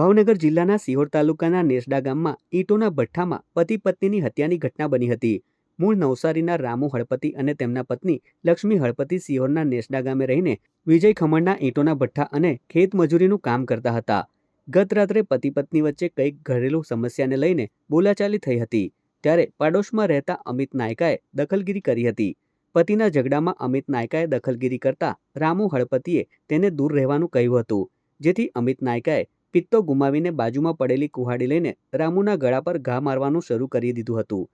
ભાવનગર જિલ્લાના સિહોર તાલુકાના નેસડા ગામમાં ઈંટોના ભઠ્ઠામાં પતિ પત્નીની હત્યાની ઘટના બની હતી. મૂળ નવસારીના રામુ હળપતિ અને તેમના પત્ની લક્ષ્મી હળપતિ સિહોરના નેસડા ગામે રહીને વિજય ખમણના ઈંટોના ભઠ્ઠા અને ખેત મજૂરીનું કામ કરતા હતા. ગત રાત્રે પતિ પત્ની વચ્ચે કંઈક ઘરેલું સમસ્યાને લઈને બોલાચાલી થઈ હતી. ત્યારે પાડોશમાં રહેતા અમિત નાયકાએ દખલગીરી કરી હતી. પતિના ઝઘડામાં અમિત નાયકાએ દખલગીરી કરતા રામુ હળપતિએ તેને દૂર રહેવાનું કહ્યું હતું. જેથી અમિત નાયકાએ પિત્તો ગુમાવીને બાજુમાં પડેલી કુહાડી લઈને રામુના ગળા પર ઘા મારવાનું શરૂ કરી દીધું હતું.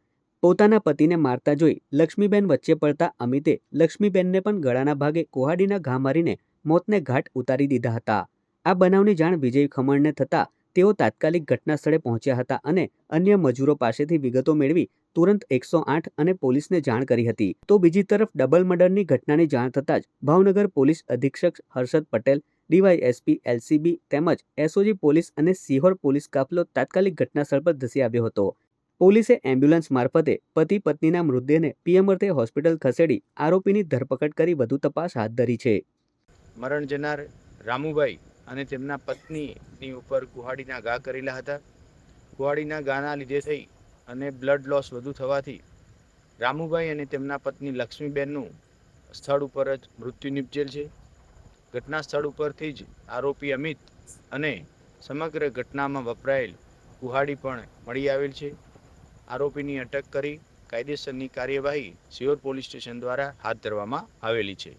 પોતાના પતિને મારતા જોઈ લક્ષ્મીબેન વચ્ચે પડતા અમિતે લક્ષ્મીબેનને પણ ગળાના ભાગે કુહાડીના ઘા મારીને મોતને ઘાટ ઉતારી દીધા હતા. આ બનાવની જાણ વિજય ખમણને થતાં તેઓ તાત્કાલિક ઘટના સ્થળે પહોંચ્યા હતા અને અન્ય મજૂરો પાસેથી વિગતો મેળવી તુરંત એકસો આઠ અને પોલીસને જાણ કરી હતી. તો બીજી તરફ ડબલ મર્ડરની ઘટનાની જાણ થતાં જ ભાવનગર પોલીસ અધિક્ષક હર્ષદ પટેલ ડીવાયએસપી, એલસીબી તેમજ એસઓજી પોલીસ અને સિહોર પોલીસ કાફલો તાત્કાલિક ઘટનાસ્થળ પર ધસી આવ્યો હતો. પોલીસે એમ્બ્યુલન્સ મારફતે પતિ પત્નીના મૃતદેહને પીએમ અર્થે હોસ્પિટલ ખસેડી આરોપીની ધરપકડ કરી વધુ તપાસ હાથ ધરી છે. મરણ જનાર રામુભાઈ અને તેમના પત્નીની ઉપર કુહાડીના ઘા કરેલા હતા. કુહાડીના ઘાના લીધે થઈ અને બ્લડ લોસ વધુ થવાથી રામુભાઈ અને તેમના પત્ની લક્ષ્મીબેનનું સ્થળ ઉપર જ મૃત્યુ નિપજેલ છે. ઘટના સ્થળ ઉપરથી જ આરોપી અમિત અને સમગ્ર ઘટનામાં વપરાયેલ કુહાડી પણ મળી આવેલ છે. આરોપીની અટક કરી કાયદેસરની કાર્યવાહી સિયોર પોલીસ સ્ટેશન દ્વારા હાથ ધરવામાં આવેલી છે.